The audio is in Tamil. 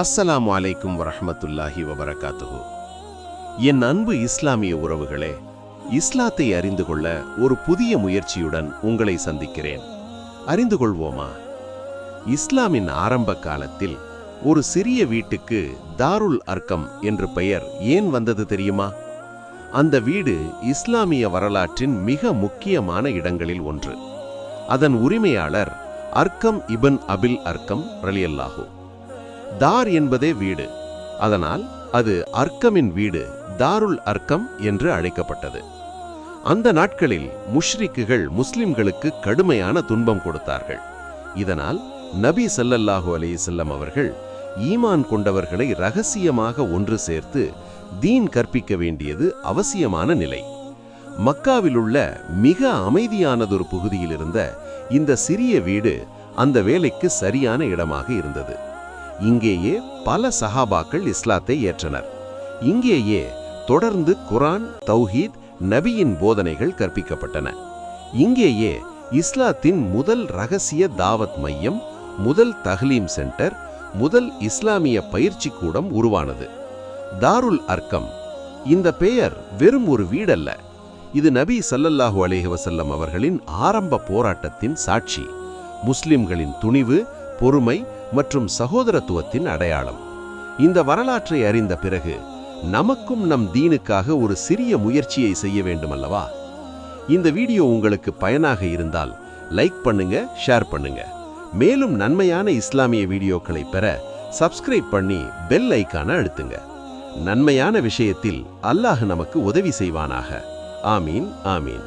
அஸ்ஸலாம் வலைக்கும் வரஹ்மத்துல்லாஹி வபரகாத்துஹு. என் அன்பு இஸ்லாமிய உறவுகளே இஸ்லாத்தை அறிந்து கொள்ள ஒரு புதிய முயற்சியுடன் உங்களை சந்திக்கிறேன். அறிந்து கொள்வோமா? இஸ்லாமின் ஆரம்ப காலத்தில் ஒரு சிறிய வீட்டுக்கு தாருல் அர்க்கம் என்று பெயர் ஏன் வந்தது தெரியுமா? அந்த வீடு இஸ்லாமிய வரலாற்றின் மிக முக்கியமான இடங்களில் ஒன்று. அதன் உரிமையாளர் அர்க்கம் இபன் அபில் அர்க்கம் ரலியல்லாஹு. தார் என்பதே வீடு. அதனால் அது அர்க்கமின் வீடு தாருல் அர்க்கம் என்று அழைக்கப்பட்டது. அந்த நாட்களில் முஷ்ரிக்குகள் முஸ்லிம்களுக்கு கடுமையான துன்பம் கொடுத்தார்கள். இதனால் நபி சல்லல்லாஹு அலைஹி அவர்கள் ஈமான் கொண்டவர்களை ரகசியமாக ஒன்று சேர்த்து தீன் கற்பிக்க வேண்டியது அவசியமான நிலை. மக்காவிலுள்ள மிக அமைதியானதொரு பகுதியில் இருந்த இந்த சிறிய வீடு அந்த வேலைக்கு சரியான இடமாக இருந்தது. இங்கேயே பல சஹாபாக்கள் இஸ்லாத்தை ஏற்றனர். இங்கேயே தொடர்ந்து குரான் தௌஹீத் நபியின் போதனைகள் கற்பிக்கப்பட்டன. இங்கேயே இஸ்லாத்தின் முதல் ரகசிய தாவத் மையம் முதல் தஹ்லீம் சென்டர் முதல் இஸ்லாமிய பயிற்சி கூடம் உருவானது. தாருல் அர்க்கம் இந்த பெயர் வெறும் ஒரு வீடல்ல. இது நபி சல்லல்லாஹு அலைஹி வஸல்லம் அவர்களின் ஆரம்ப போராட்டத்தின் சாட்சி. முஸ்லிம்களின் துணிவு பொறுமை மற்றும் சகோதரத்துவத்தின் அடையாளம். இந்த வரலாற்றை அறிந்த பிறகு நமக்கும் நம் தீனுக்காக ஒரு சிறிய முயற்சியை செய்ய வேண்டுமல்லவா? இந்த வீடியோ உங்களுக்கு பயனாக இருந்தால் லைக் பண்ணுங்க ஷேர் பண்ணுங்க. மேலும் நன்மையான இஸ்லாமிய வீடியோக்களை பெற சப்ஸ்கிரைப் பண்ணி பெல் ஐக்கான அழுத்துங்க. நன்மையான விஷயத்தில் அல்லாஹ் நமக்கு உதவி செய்வானாக. ஆமீன் ஆமீன்.